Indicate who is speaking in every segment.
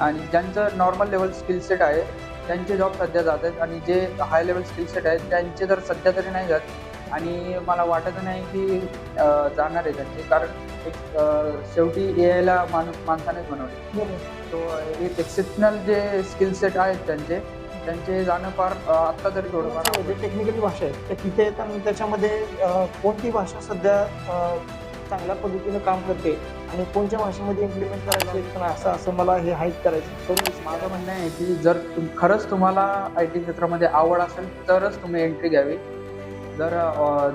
Speaker 1: आणि ज्यांचं normal level skill set आहे त्यांचे जॉब सध्या जात आहेत आणि जे हाय लेवल स्किल सेट आहेत त्यांचे तर सध्या तरी नाही जात. आणि मला वाटत नाही की जाणार आहे त्यांचे. कारण एक शेवटी ए आयला माणूस माणसानेच बनवले तो एक एक्सेप्शनल जे स्किल सेट आहेत त्यांचे त्यांचे जाणं फार आत्ता तरी थोडंफार
Speaker 2: जे टेक्निकल भाषा आहेत त्या तिथे त्याच्यामध्ये कोणती भाषा सध्या चांगल्या पद्धतीनं काम करते आणि कोणत्या भाषेमध्ये इम्प्लिमेंट करायचं पण असं असं मला हे हाईट करायचं
Speaker 1: माझं म्हणणं आहे की जर तुम खरंच तुम्हाला आय टी क्षेत्रामध्ये आवड असेल तरच तुम्ही एंट्री घ्यावी. जर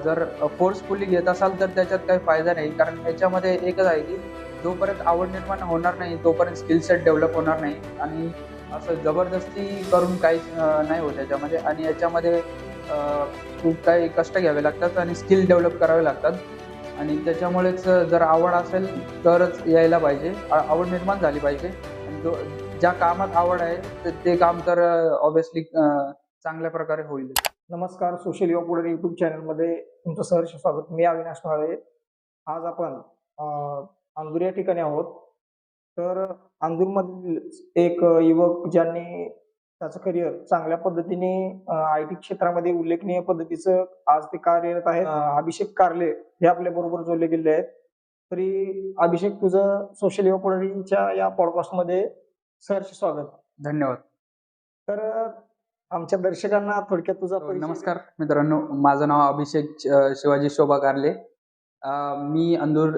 Speaker 1: जर फोर्सफुली घेत असाल तर त्याच्यात काही फायदा नाही. कारण याच्यामध्ये एकच आहे की जोपर्यंत आवड निर्माण होणार नाही तोपर्यंत स्किल सेट डेव्हलप होणार नाही. आणि असं जबरदस्ती करून काहीच नाही होत याच्यामध्ये. आणि याच्यामध्ये खूप काही कष्ट घ्यावे लागतात आणि स्किल डेव्हलप करावे लागतात. आणि त्याच्यामुळेच जर आवड असेल तरच यायला पाहिजे. आवड निर्माण झाली पाहिजे. आणि जो ज्या कामात आवड आहे ते- ते काम तर ऑब्विसली चांगल्या प्रकारे होईल.
Speaker 2: नमस्कार सोशल युवा पुढे युट्यूब चॅनलमध्ये तुमचं सहर्ष स्वागत. मी अविनाश माळे आज आपण अंदूर या ठिकाणी आहोत. तर अंधूरमधील एक युवक ज्यांनी त्याचं करिअर चांगल्या पद्धतीने आय टी क्षेत्रामध्ये उल्लेखनीय पद्धतीचं आज ते कार्यरत आहेत. अं, अभिषेक कारले हे आपल्या बरोबर जोडले गेले आहेत. तरी अभिषेक तुझं सोशल युवा या पॉडकास्टमध्ये सहर्ष स्वागत.
Speaker 1: धन्यवाद.
Speaker 2: तर आमच्या दर्शकांना थोडक्यात तुझा परिचय-
Speaker 1: नमस्कार मित्रांनो. माझं नाव अभिषेक शिवाजी शोभा कारले. मी अंदूर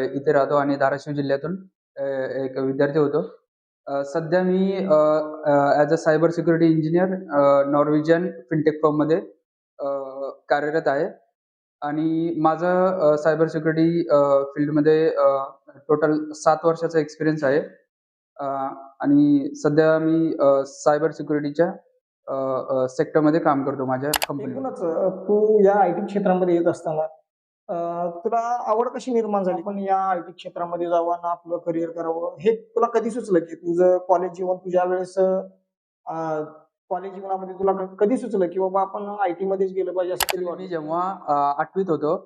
Speaker 1: इथे राहतो आणि धाराशिव जिल्ह्यातून एक विद्यार्थी होतो. सध्या मी as a cyber security engineer Norwegian fintech फर्ममध्ये कार्यरत आहे. आणि माझं सायबर सिक्युरिटी फील्डमध्ये टोटल सात वर्षाचा एक्सपिरियन्स आहे. आणि सध्या मी सायबर सिक्युरिटीच्या सेक्टरमध्ये काम करतो माझ्या कंपनीत
Speaker 2: तू या आय टी क्षेत्रामध्ये येत असताना तुला आवड कशी निर्माण झाली पण या आय टी क्षेत्रामध्ये जावं आणि आपलं करिअर करावं हे तुला कधी सुचलं की तुझं कॉलेज जीवन तुझ्या वेळेस कॉलेज जीवनामध्ये तुला कधी सुचलं की बाबा आपण आय टी मध्येच गेलं पाहिजे असं
Speaker 1: मी? जेव्हा आठवीत होतो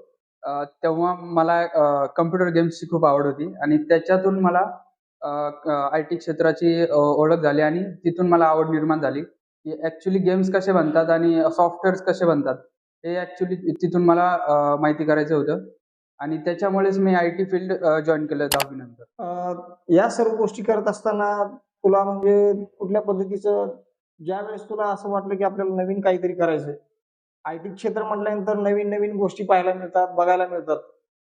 Speaker 1: तेव्हा मला कम्प्युटर गेम्सची खूप आवड होती आणि त्याच्यातून मला आय टी क्षेत्राची ओळख झाली आणि तिथून मला आवड निर्माण झाली की ॲक्च्युली गेम्स कसे बनतात आणि सॉफ्टवेअर्स कसे बनतात हे ॲक्च्युली तिथून मला अ, माहिती करायचं होतं. आणि त्याच्यामुळेच मी आय टी फील्ड जॉईन केलं दहावीनंतर
Speaker 2: अं, या सर्व गोष्टी करत असताना तुला म्हणजे कुठल्या पद्धतीचं ज्या वेळेस तुला असं वाटलं की आपल्याला नवीन काहीतरी करायचंय? आय टी क्षेत्र म्हटल्यानंतर नवीन नवीन गोष्टी पाहायला मिळतात बघायला मिळतात.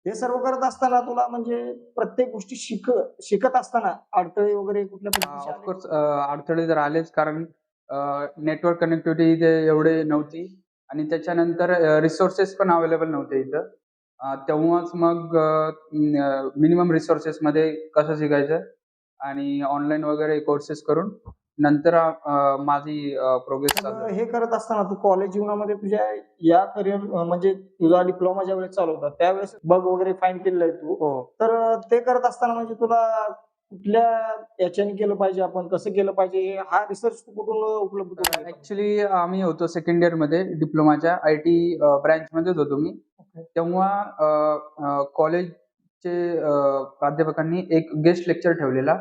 Speaker 2: हे सर्व करत असताना तुला म्हणजे प्रत्येक गोष्टी शिक शिकत असताना अडथळे वगैरे कुठल्या पद्धतीचे आले?
Speaker 1: ऑफकोर्स अडथळे तर आलेच कारण नेटवर्क कनेक्टिव्हिटी इथे एवढे नव्हती. आणि त्याच्यानंतर रिसोर्सेस पण अवेलेबल नव्हते इथं. तेव्हाच मग मिनिमम रिसोर्सेसमध्ये कसं शिकायचं आणि ऑनलाईन वगैरे कोर्सेस करून नंतर माझी प्रोग्रेस.
Speaker 2: हे करत असताना तू कॉलेज जीवनामध्ये तुझ्या या करिअर म्हणजे तुझा डिप्लोमा ज्या वेळेस चालू होता त्यावेळेस बग वगैरे फाईन केलेलं आहे तू.
Speaker 1: हो.
Speaker 2: तर ते करत असताना म्हणजे तुला कुठल्या याच्याने केलं पाहिजे आपण? कसं केलं पाहिजे? हे- रिसर्च कुठून उपलब्ध?
Speaker 1: ऍक्च्युली आम्ही होतो सेकंड इयरमध्ये डिप्लोमाच्या आय टी ब्रँच मध्येच होतो मी. तेव्हा कॉलेजचे प्राध्यापकांनी एक गेस्ट लेक्चर ठेवलेला.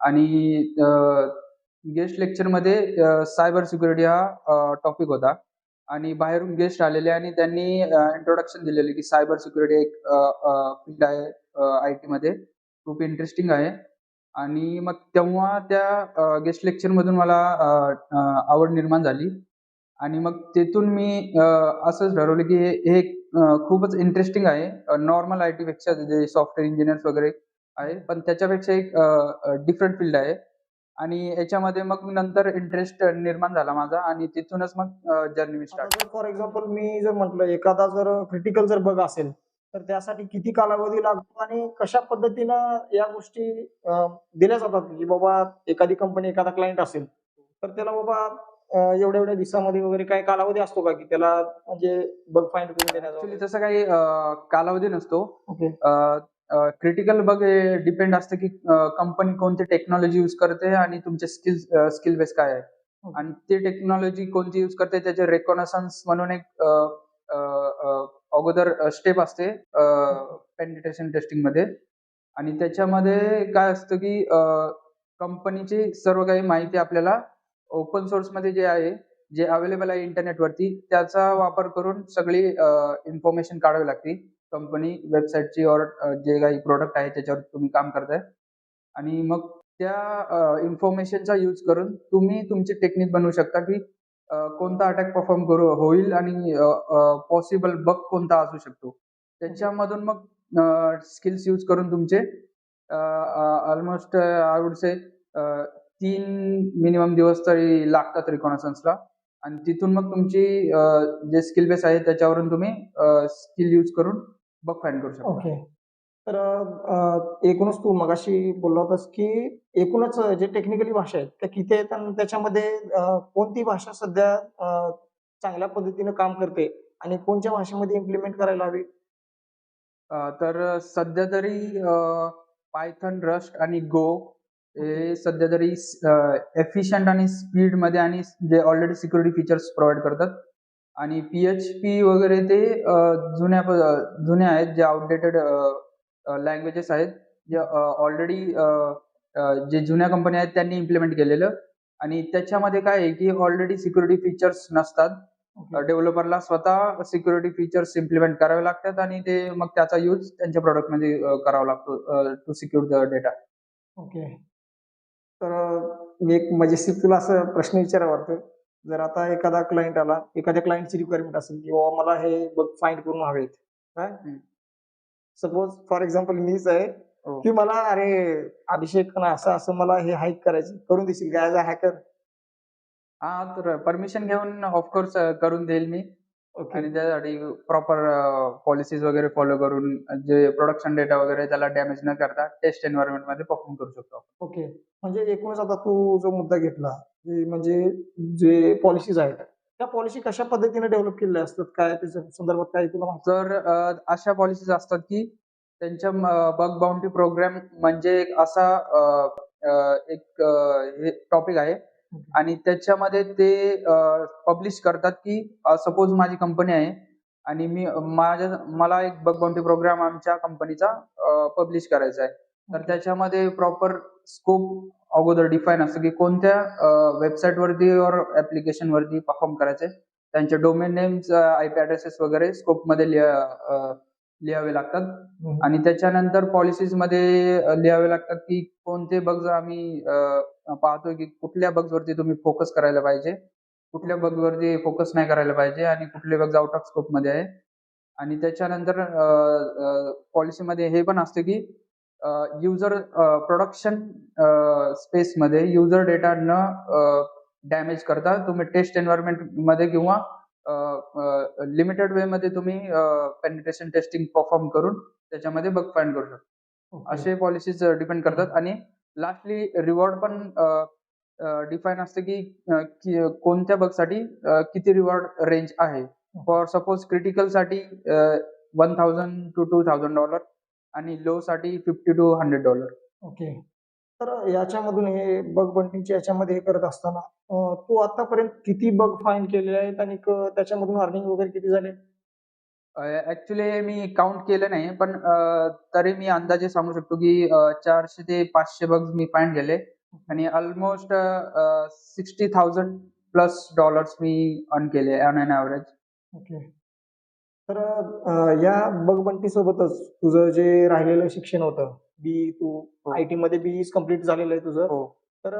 Speaker 1: आणि गेस्ट लेक्चरमध्ये सायबर सिक्युरिटी हा टॉपिक होता. आणि बाहेरून गेस्ट आलेले आणि त्यांनी इंट्रोडक्शन दिलेले की सायबर सिक्युरिटी एक फील्ड आहे आय टी मध्ये. खूप इंटरेस्टिंग आहे. आणि मग तेव्हा त्या गेस्ट लेक्चरमधून मला अ, अ, आवड निर्माण झाली. आणि मग तिथून मी अ, असंच ठरवलं की हे हे अ, खूपच इंटरेस्टिंग आहे. नॉर्मल आय टी पेक्षा जे सॉफ्टवेअर इंजिनियर्स वगैरे आहे पण त्याच्यापेक्षा एक डिफरंट फील्ड आहे. आणि याच्यामध्ये मग नंतर इंटरेस्ट निर्माण झाला माझा आणि तिथूनच मग जर्नी मी
Speaker 2: आता
Speaker 1: स्टार्ट
Speaker 2: जर फॉर एक्झाम्पल मी जर म्हटलं एखादा जर क्रिटिकल जर बग असेल तर त्यासाठी किती कालावधी लागतो आणि कशा पद्धतीनं या गोष्टी दिल्या जातात? की बाबा एखादी कंपनी एखादा क्लायंट असेल तर त्याला बाबा एवढ्या एवढ्या दिवसामध्ये वगैरे काय कालावधी असतो का? की त्याला म्हणजे बग फाईंड करून देण्याचा
Speaker 1: तसं काही कालावधी नसतो.
Speaker 2: ओके.
Speaker 1: क्रिटिकल बग हे डिपेंड असतं की कंपनी कोणती टेक्नॉलॉजी यूज करते आणि तुमचे स्किल स्किल बेस काय आहे. आणि ती टेक्नॉलॉजी कोणती यूज करते त्याचे रेकॉनसन्स म्हणून एक अगोदर स्टेप असते पेनिटेशन टेस्टिंगमध्ये. आणि त्याच्यामध्ये काय असतं की कंपनीची सर्व काही माहिती आपल्याला ओपन सोर्समध्ये जे आहे जे अवेलेबल आहे इंटरनेटवरती त्याचा वापर करून सगळी इन्फॉर्मेशन काढावी लागते. कंपनी वेबसाईटची और जे काही प्रोडक्ट आहे त्याच्यावर तुम्ही काम करताय. आणि मग त्या इन्फॉर्मेशनचा यूज करून तुम्ही तुमची टेक्निक बनवू शकता की कोणता अटॅक परफॉर्म करू होईल आणि पॉसिबल बग कोणता असू शकतो. त्याच्यामधून मग स्किल्स यूज करून तुमचे ऑलमोस्ट आय वुड से तीन मिनिमम दिवस तरी लागतात रिकॉनसन्सला आणि तिथून मग तुमची जे स्किल बेस आहे त्याच्यावरून तुम्ही स्किल यूज करून बग फाइंड करू शकता.
Speaker 2: ओके तर एकूणच तू मगाशी बोलला होतास की एकूणच जे टेक्निकली भाषा आहेत त्या किती आहेत आणि त्याच्यामध्ये कोणती भाषा सध्या चांगल्या पद्धतीने काम करते आणि कोणत्या भाषेमध्ये इम्प्लिमेंट करायला हवी?
Speaker 1: तर सध्या तरी पायथन रस्ट आणि गो हे सध्या तरी एफिशियंट आणि स्पीडमध्ये आणि जे ऑलरेडी सिक्युरिटी फीचर्स प्रोव्हाइड करतात. आणि पी एच पी वगैरे ते जुन्या जुन्या आहेत जे आउटडेटेड लँग्वेजेस आहेत. जे ऑलरेडी जे जुन्या कंपन्या आहेत त्यांनी इम्प्लिमेंट केलेलं. आणि त्याच्यामध्ये काय आहे की ऑलरेडी सिक्युरिटी फीचर्स नसतात. डेव्हलपरला स्वतः सिक्युरिटी फीचर्स इम्प्लिमेंट करावे लागतात आणि ते मग त्याचा यूज त्यांच्या प्रोडक्टमध्ये करावा लागतो to secure the data
Speaker 2: okay तर मी एक मजेशीर तुला असं प्रश्न विचारा वाटतं जर आता एखादा क्लायंट आला एखाद्या क्लायंटची रिक्वायरमेंट असेल की बाबा मला हे बग फाइंड करून हवेत काय. सपोज फॉर एक्झाम्पल मीच आहे
Speaker 1: हो.
Speaker 2: की मला अरे अभिषेक ना असं असं मला हे हाईक करायचं करून देशील का ऍज अ हॅकर
Speaker 1: हा तर परमिशन घेऊन ऑफकोर्स करून देईल मी
Speaker 2: ओके
Speaker 1: आणि त्यासाठी प्रॉपर पॉलिसीज वगैरे फॉलो करून जे प्रोडक्शन डेटा वगैरे त्याला डॅमेज न करता टेस्ट एन्व्हायरमेंटमध्ये परफॉर्म करू शकतो.
Speaker 2: ओके म्हणजे एकूणच आता तू जो मुद्दा घेतला म्हणजे जे पॉलिसीज आहेत त्या पॉलिसी कशा पद्धतीने डेव्हलप केलेल्या असतात? काय त्याच्या संदर्भात काय तुला माहिती?
Speaker 1: तर अशा पॉलिसीज असतात की त्यांच्या बग बाउंटी प्रोग्राम म्हणजे एक असा एक टॉपिक आहे. आणि त्याच्यामध्ये ते पब्लिश करतात की सपोज माझी कंपनी आहे आणि मी माझ्या मला एक बग बाउंटी प्रोग्राम आमच्या कंपनीचा पब्लिश करायचा आहे. तर त्याच्यामध्ये प्रॉपर स्कोप अगोदर डिफाईन असतं की कोणत्या वेबसाईट वरती और ऍप्लिकेशन वरती परफॉर्म करायचे त्यांचे domain names I P addresses वगैरे स्कोपमध्ये लिहावे लागतात. आणि त्याच्यानंतर पॉलिसीजमध्ये लिहावे लागतात की कोणते बग्स आम्ही पाहतोय की कुठल्या बग्स वरती तुम्ही फोकस करायला पाहिजे. कुठल्या बग वरती फोकस नाही करायला पाहिजे आणि कुठले बग्स आउट ऑफ स्कोपमध्ये आहे. आणि त्याच्यानंतर पॉलिसीमध्ये हे पण असते की युजर प्रोडक्शन स्पेस मध्ये युजर डेटा न डॅमेज करता तुम्ही टेस्टमध्ये किंवा लिमिटेड वे मध्ये तुम्ही पेनिट्रेशन टेस्टिंग परफॉर्म करून त्याच्यामध्ये बग फाइंड करू शकता. असे पॉलिसीज डिपेंड करतात. आणि लास्टली रिवॉर्ड पण डिफाईन असते की कोणत्या बगसाठी अ, किती रिवॉर्ड रेंज आहे. For suppose क्रिटिकलसाठी one thousand to two thousand dollar आणि लो साठी fifty to hundred dollar
Speaker 2: okay तर याच्यामधून हे बग बंटिंगच्या याच्यामध्ये हे करत असताना अं, तू आतापर्यंत किती बग फाइंड केलेले आहेत आणि क- त्याच्यामधून अर्निंग वगैरे किती झाले?
Speaker 1: ऍक्च्युली मी काउंट केलं नाही पण अ, तरी मी अंदाजे सांगू शकतो की अ, चारशे ते पाचशे बग्स मी फाइंड केले. आणि almost sixty thousand plus dollars मी अर्न केले ऑन अन ॲव्हरेज
Speaker 2: ओके तर या बग बंटी सोबतच तुझं जे राहिलेलं शिक्षण होतं बी तू
Speaker 1: हो.
Speaker 2: आय टी मध्ये बी कंप्लीट झालेलं आहे तुझं.
Speaker 1: हो.
Speaker 2: तर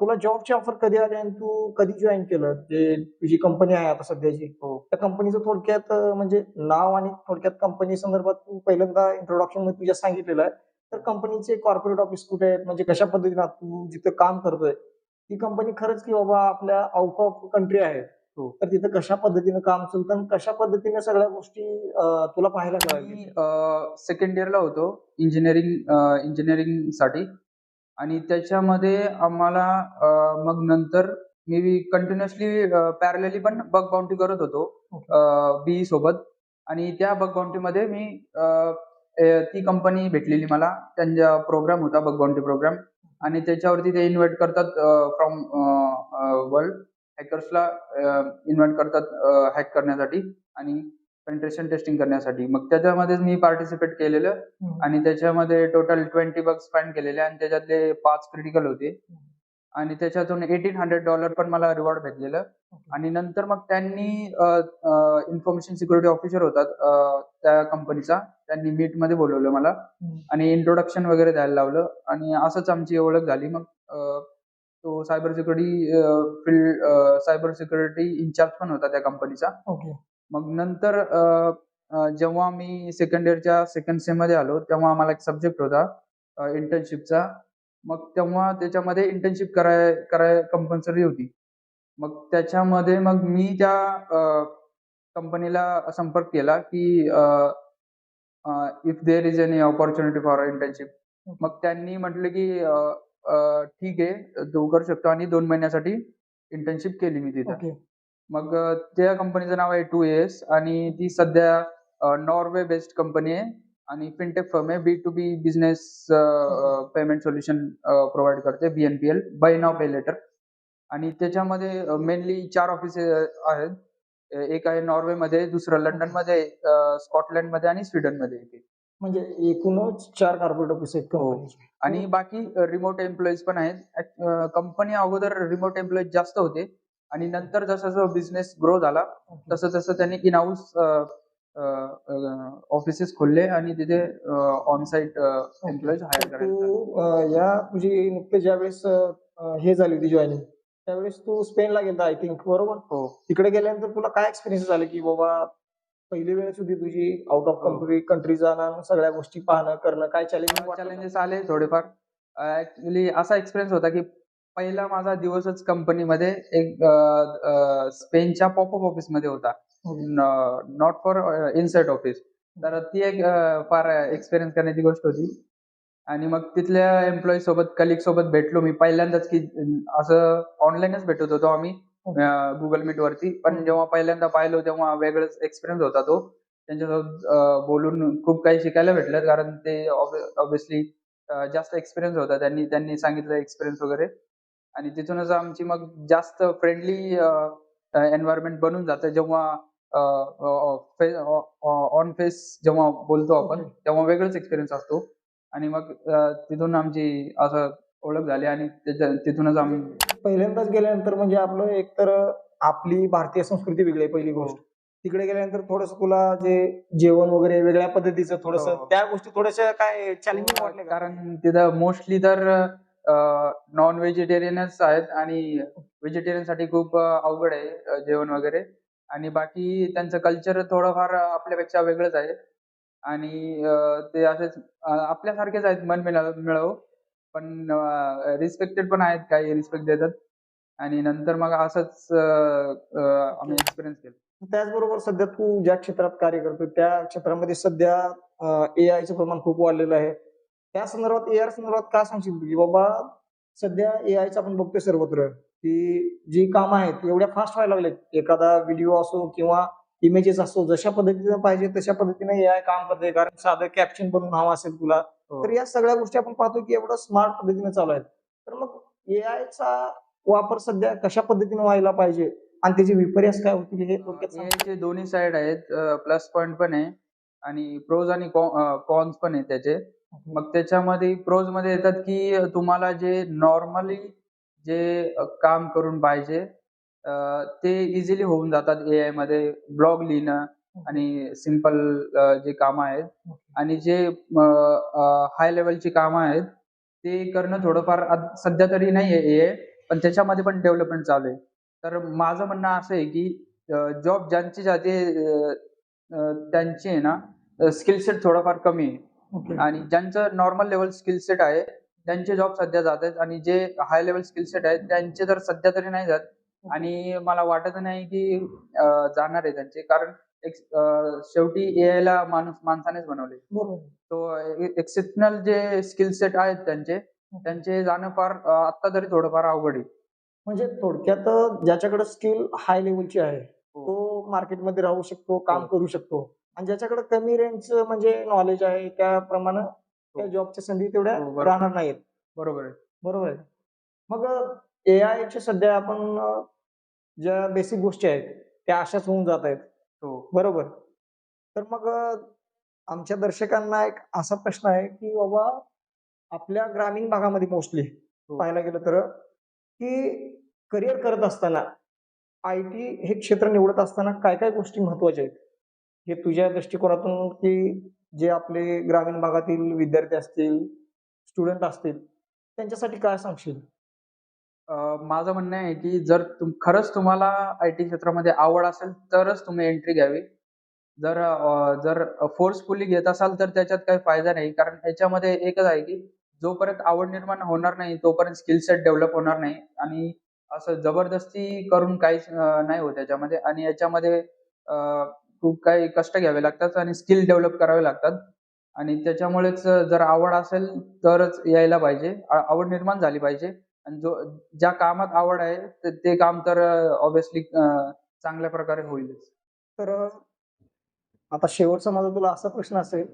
Speaker 2: तुला जॉबची ऑफर कधी आली आणि तू कधी जॉईन केलं? जे तुझी कंपनी आहे आता सध्याची.
Speaker 1: हो.
Speaker 2: त्या कंपनीचं थोडक्यात म्हणजे नाव आणि थोडक्यात कंपनी संदर्भात तू पहिल्यांदा इंट्रोडक्शनमध्ये तुझ्या सांगितलेलं आहे. तर कंपनीचे कॉर्पोरेट ऑफिस कुठे आहेत? म्हणजे कशा पद्धतीने तू जिथं काम करतोय ती कंपनी खरंच की बाबा आपल्या आउट ऑफ कंट्री आहे. तर तिथं कशा पद्धतीने काम चालतं आणि कशा पद्धतीने सगळ्या गोष्टी अं, तुला पाहायला
Speaker 1: मी सेकंड इयरला होतो इंजिनिअरिंग इंजिनिअरिंगसाठी. आणि त्याच्यामध्ये आम्हाला अ, मग नंतर मी कंटिन्युअसली पॅरलली पण बग बाउंटी करत होतो बीई सोबत. आणि त्या बग बाउंटी मध्ये मी अ, ए, ती कंपनी भेटलेली मला. त्यांचा प्रोग्राम होता बग बाउंटी प्रोग्राम आणि त्याच्यावरती ते इन्व्हाइट करतात फ्रॉम वर्ल्ड हॅकर्सला इन्व्हाइट करतात हॅक करण्यासाठी आणि पेंट्रेशन टेस्टिंग करण्यासाठी. मग त्याच्यामध्येच मी पार्टिसिपेट केलेलं. आणि त्याच्यामध्ये टोटल ट्वेंटी बग्स फाइंड केलेले आणि त्याच्यातले पाच क्रिटिकल होते. आणि त्याच्यातून एटीन हंड्रेड डॉलर पण मला रिवॉर्ड भेटलेलं. आणि नंतर मग त्यांनी इन्फॉर्मेशन सिक्युरिटी ऑफिसर होतात त्या कंपनीचा त्यांनी मीटमध्ये बोलवलं मला. आणि इंट्रोडक्शन वगैरे द्यायला लावलं. आणि असंच आमची ओळख झाली. मग तो cyber security field cyber security in-charge पण होता त्या कंपनीचा
Speaker 2: ओके
Speaker 1: मग नंतर अ, जेव्हा मी सेकंड इयरच्या सेकंड सेममध्ये आलो तेव्हा आम्हाला एक सब्जेक्ट होता इंटर्नशिपचा मग तेव्हा त्याच्यामध्ये इंटर्नशिप कराय कराय कंपल्सरी होती. मग त्याच्यामध्ये मग मी त्या कंपनीला संपर्क केला की if there is any opportunity for internship मग त्यांनी म्हटलं की अ, अ, ठीक आहे. तू करू शकतो आणि दोन महिन्यासाठी इंटर्नशिप केली मी तिथं.
Speaker 2: ओके.
Speaker 1: मग अ, त्या कंपनीचं नाव आहे टू एस आणि ती सध्या नॉर्वे बेस्ड कंपनी आहे आणि फिनटेक फर्म आहे. B to B business payment solution provide करते BNPL buy now pay later आणि त्याच्यामध्ये मेनली चार ऑफिस आहेत. अ, एक आहे नॉर्वेमध्ये दुसरं लंडनमध्ये स्कॉटलँडमध्ये आणि स्वीडनमध्ये एक आहे.
Speaker 2: म्हणजे एकूणच चार कॉर्पोरेट ऑफिस आहेत
Speaker 1: हो. आणि बाकी रिमोट एम्प्लॉईज पण आहेत. कंपनी अगोदर रिमोट एम्प्लॉईज जास्त होते. आणि नंतर जसं जसं बिझनेस ग्रो झाला तसं तसं त्यांनी इन हाऊस ऑफिसेस खोलले आणि तिथे ऑन साईट एम्प्लॉईज हायर करायला
Speaker 2: तू अं, या तुझी नुकतेच ज्यावेळेस अं, हे झाली होती जॉईनिंग त्यावेळेस तू स्पेनला गेला आय थिंक बरोबर?
Speaker 1: हो.
Speaker 2: तिकडे गेल्यानंतर तुला काय एक्सपिरियन्स झालं की बाबा पहिली वेळेस होती तुझी आउट ऑफ. कंट्री कंट्री जाणं सगळ्या गोष्टी पाहणं करणं काय चॅलेंजिंग
Speaker 1: चॅलेंजेस आले थोडेफार. ऍक्च्युली असा एक्सपिरियन्स होता की पहिला माझा दिवसच कंपनीमध्ये एक स्पेनच्या पॉपअप ऑफिसमध्ये होता. नॉट फॉर इनसाइट ऑफिस तर ती एक फार एक्सपिरियन्स करण्याची गोष्ट होती. आणि मग तिथल्या एम्प्लॉई सोबत कलिग सोबत भेटलो मी. पहिल्यांदाच की असं ऑनलाईनच भेटत होतो आम्ही. गुगल मीट वरती. पण
Speaker 2: हम्म.
Speaker 1: जेव्हा पहिल्यांदा पाहिलो तेव्हा वेगळाच एक्सपिरियन्स होता तो. त्यांच्यासोबत बोलून खूप काही शिकायला भेटलं. कारण ते ऑब्विसली जास्त एक्सपिरियन्स होता. त्यांनी त्यांनी सांगितलं एक्सपिरियन्स वगैरे. आणि तिथूनच आमची मग जास्त फ्रेंडली एन्व्हायरमेंट बनून जातं. जेव्हा ऑन फेस जेव्हा बोलतो आपण
Speaker 2: Okay.
Speaker 1: तेव्हा वेगळाच एक्सपिरियन्स असतो. आणि मग तिथून आमची असं ओळख झाली आणि त्याच्या- तिथूनच आम्ही
Speaker 2: पहिल्यांदाच गेल्यानंतर म्हणजे आपलं एकतर आपली भारतीय संस्कृती वेगळी आहे पहिली गोष्ट. तिकडे गेल्यानंतर थोडस तुला जे जेवण वगैरे वेगळ्या पद्धतीचं थोडस
Speaker 1: हो.
Speaker 2: त्या गोष्टी थोड्याशा काय चॅलेंजिंग वाटले
Speaker 1: कारण तिथं मोस्टली तर नॉन व्हेजिटेरियनच आहेत आणि व्हेजिटेरियनसाठी खूप अवघड आहे जेवण वगैरे. आणि बाकी त्यांचं कल्चर थोडंफार आपल्यापेक्षा वेगळंच आहे. आणि ते असेच आपल्यासारखेच आहेत मन मिळव. पण रिस्पेक्टेड पण आहेत काही रिस्पेक्ट देतात. आणि नंतर मग असंच आम्ही एक्सपिरियन्स केलं.
Speaker 2: त्याचबरोबर सध्या तू ज्या क्षेत्रात कार्य करतो त्या क्षेत्रामध्ये सध्या ए आयचं प्रमाण खूप वाढलेलं आहे. त्या संदर्भात ए आय संदर्भात काय सांगशील की बाबा सध्या ए आयचं आपण बघतोय सर्वत्र की जी कामं आहेत एवढ्या फास्ट व्हायला लागलेत. एखादा व्हिडिओ असो किंवा इमेजेस असो जशा पद्धतीनं पाहिजे तशा पद्धतीने ए आय काम करते कारण साधं कॅप्शन बनवून हवं असेल तुला. तर या सगळ्या गोष्टी आपण पाहतो की एवढं स्मार्ट पद्धतीने चालू आहेत. तर मग ए आयचा वापर सध्या कशा पद्धतीने व्हायला पाहिजे? आणि त्याचे विपर्यास काय होतील हे थोडक्यात
Speaker 1: दोन्ही साइड आहेत प्लस पॉइंट पण आहे आणि प्रोज आणि कॉन्स पण आहे त्याचे. मग त्याच्यामध्ये प्रोजमध्ये येतात की तुम्हाला जे नॉर्मली जे काम करून पाहिजे ते इझिली होऊन जातात एआयमध्ये. ब्लॉग लिहिणं आणि सिंपल जे कामं आहेत. आणि जे हाय लेवलची कामं आहेत ते करणं थोडंफार आत- सध्या तरी नाही आहे पण त्याच्यामध्ये पण डेव्हलपमेंट चालू आहे. तर माझं म्हणणं असं आहे की जॉब ज्यांची अ, अ, त्यांची आहे ना स्किल सेट थोडंफार कमी आहे.
Speaker 2: ओके.
Speaker 1: आणि ज्यांचं नॉर्मल लेवल स्किल सेट आहे त्यांचे जॉब सध्या जात आहेत. आणि जे हाय लेवल स्किल सेट आहेत त्यांचे तर सध्या तरी नाही जात. आणि मला वाटत नाही की अं, जाणार आहे त्यांचे. कारण एक- अं, शेवटी एआय ला माणूस माणसानेच बनवले.
Speaker 2: बरोबर.
Speaker 1: तो एक्सेप्शनल जे स्किल सेट आहेत त्यांचे त्यांचे जाणं फार अं, आता तरी थोडंफार अवघड आहे.
Speaker 2: म्हणजे थोडक्यात ज्याच्याकडे स्किल हाय लेवलची आहे
Speaker 1: हो.
Speaker 2: तो मार्केटमध्ये राहू शकतो काम
Speaker 1: हो.
Speaker 2: करू शकतो. आणि ज्याच्याकडे कमी रेंजचं म्हणजे नॉलेज आहे त्याप्रमाणे त्या जॉबच्या संधी तेवढ्या
Speaker 1: हो, बरोबर.
Speaker 2: राहणार नाहीत.
Speaker 1: बरोबर आहे.
Speaker 2: बरोबर आहे. मग ए आयचे सध्या आपण अं, ज्या बेसिक गोष्टी आहेत त्या अशाच होऊन जात आहेत.
Speaker 1: हो
Speaker 2: बरोबर. तर मग आमच्या दर्शकांना एक असा प्रश्न आहे की बाबा आपल्या ग्रामीण भागामध्ये मोस्टली
Speaker 1: हो.
Speaker 2: पाहायला गेलं तर की करिअर करत असताना आय टी हे क्षेत्र निवडत असताना काय काय गोष्टी महत्त्वाच्या आहेत? हे तुझ्या दृष्टिकोनातून की जे आपले ग्रामीण भागातील विद्यार्थी असतील स्टुडंट असतील त्यांच्यासाठी काय सांगशील?
Speaker 1: माझं म्हणणं आहे की जर तुम खरंच तुम्हाला आय टी क्षेत्रामध्ये आवड असेल तरच तुम्ही एंट्री घ्यावी. जर अं, जर फोर्सफुली घेत असाल तर त्याच्यात काही फायदा नाही. कारण याच्यामध्ये एकच आहे की जोपर्यंत आवड निर्माण होणार नाही तोपर्यंत स्किल सेट डेव्हलप होणार नाही. आणि असं जबरदस्ती करून काहीच नाही होत याच्यामध्ये. आणि याच्यामध्ये खूप काही कष्ट घ्यावे लागतात आणि स्किल डेव्हलप करावे लागतात. आणि त्याच्यामुळेच जर आवड असेल तरच यायला पाहिजे. आ- आवड निर्माण झाली पाहिजे. आणि जो ज्या कामात आवड आहे ते- ते काम तर ऑब्विसली चांगल्या प्रकारे होईलच.
Speaker 2: तर आता शेवटचा माझा तुला असा प्रश्न असेल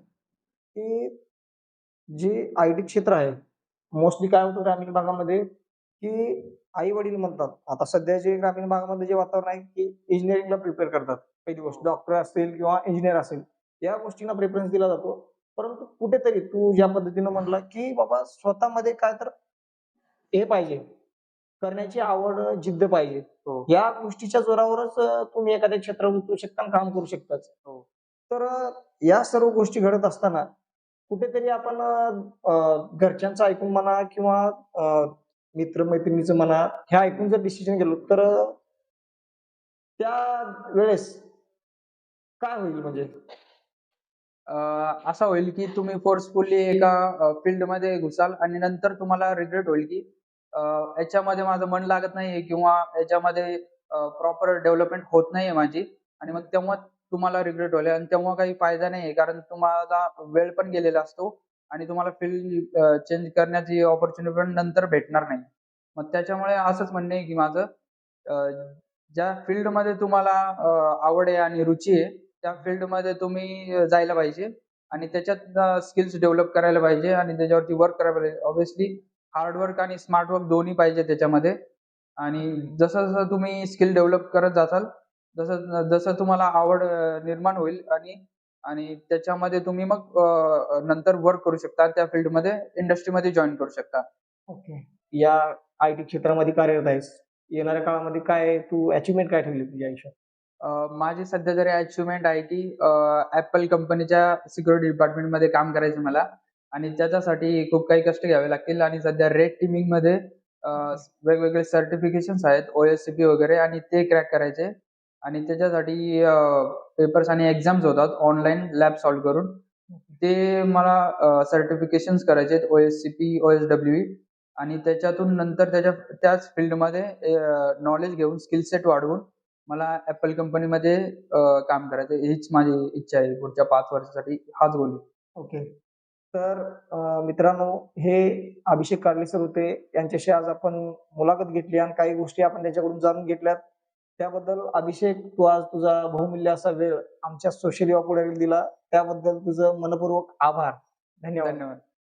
Speaker 2: की जे आय टी क्षेत्र आहे मोस्टली काय होतं ग्रामीण भागामध्ये की आई वडील म्हणतात आता सध्या जे ग्रामीण भागामध्ये जे वातावरण आहे की इंजिनिअरिंगला प्रिपेअर करतात. पहिली गोष्ट डॉक्टर असेल किंवा इंजिनियर असेल या गोष्टींना प्रेफरन्स दिला जातो. परंतु कुठेतरी तू ज्या पद्धतीनं म्हणला की बाबा स्वतःमध्ये काय तर हे पाहिजे करण्याची आवड जिद्द पाहिजे
Speaker 1: हो.
Speaker 2: या गोष्टीच्या जोरावरच तुम्ही एखाद्या क्षेत्रावर उतरू शकता काम करू शकतात
Speaker 1: हो.
Speaker 2: तर या सर्व गोष्टी घडत असताना कुठेतरी आपण घरच्यांचं ऐकून म्हणा किंवा अ, मित्रमैत्रिणीचं म्हणा हे ऐकून जर डिसिजन गेलो तर त्या वेळेस काय होईल म्हणजे
Speaker 1: असं होईल की तुम्ही फोर्सफुली एका फील्डमध्ये घुसाल आणि नंतर तुम्हाला रिग्रेट होईल की याच्यामध्ये माझं मन लागत नाहीये किंवा याच्यामध्ये प्रॉपर डेव्हलपमेंट होत नाहीये माझी. आणि मग तेव्हा तुम्हाला रिग्रेट होईल आणि तेव्हा काही फायदा नाहीये कारण तुम्हाला वेळ पण गेलेला असतो आणि तुम्हाला फील्ड चेंज करण्याची ऑपॉर्च्युनिटी पण नंतर भेटणार नाही. मग त्याच्यामुळे असंच म्हणणं आहे की माझं ज्या फील्डमध्ये तुम्हाला आवड आहे आणि रुची आहे त्या फील्डमध्ये तुम्ही जायला पाहिजे आणि त्याच्यात स्किल्स डेव्हलप करायला पाहिजे आणि त्याच्यावरती वर्क करायला पाहिजे. ऑब्व्हियसली हार्डवर्क आणि स्मार्ट वर्क दोन्ही पाहिजे त्याच्यामध्ये. आणि जसं जसं तुम्ही स्किल डेव्हलप करत जासाल जसं जसं तुम्हाला आवड निर्माण होईल आणि आणि त्याच्यामध्ये तुम्ही मग नंतर वर्क करू शकता त्या फील्डमध्ये इंडस्ट्रीमध्ये जॉईन करू शकता.
Speaker 2: ओके. या आय टी क्षेत्रामध्ये कार्यरत आहेस. येणाऱ्या काळामध्ये काय तू अचिव्हमेंट काय ठेवली तुझ्या आयुष्यात?
Speaker 1: माझी सध्या तरी अचिव्हमेंट आहे की ऍपल कंपनीच्या सिक्युरिटी डिपार्टमेंटमध्ये काम करायचं मला. आणि त्याच्यासाठी खूप काही कष्ट घ्यावे लागतील. आणि सध्या रेड टीमिंगमध्ये वेगवेगळे सर्टिफिकेशन्स आहेत ओएससीपी वगैरे आणि ते क्रॅक करायचे. आणि त्याच्यासाठी पेपर्स आणि एक्झाम्स होतात ऑनलाईन लॅब सॉल्व्ह करून. ते मला सर्टिफिकेशन्स करायचे आहेत ओएससीपी ओएसडब्ल्यू आणि त्याच्यातून नंतर त्याच्या त्याच फील्डमध्ये नॉलेज घेऊन स्किल सेट वाढवून मला ऍपल कंपनीमध्ये काम करायचं. हीच माझी इच्छा आहे पुढच्या पाच वर्षासाठी. हाच बोलू
Speaker 2: ओके तर मित्रांनो हे अभिषेक कार्ले सर होते. यांच्याशी आज आपण मुलाखत घेतली आणि काही गोष्टी आपण त्यांच्याकडून जाणून घेतल्यात. त्याबद्दल अभिषेक तू आज तुझा बहुमूल्य असा वेळ आमच्या सोशल युवा पुढे दिला. त्याबद्दल तुझं मनपूर्वक आभार. धन्यवाद.
Speaker 1: धन्यवाद.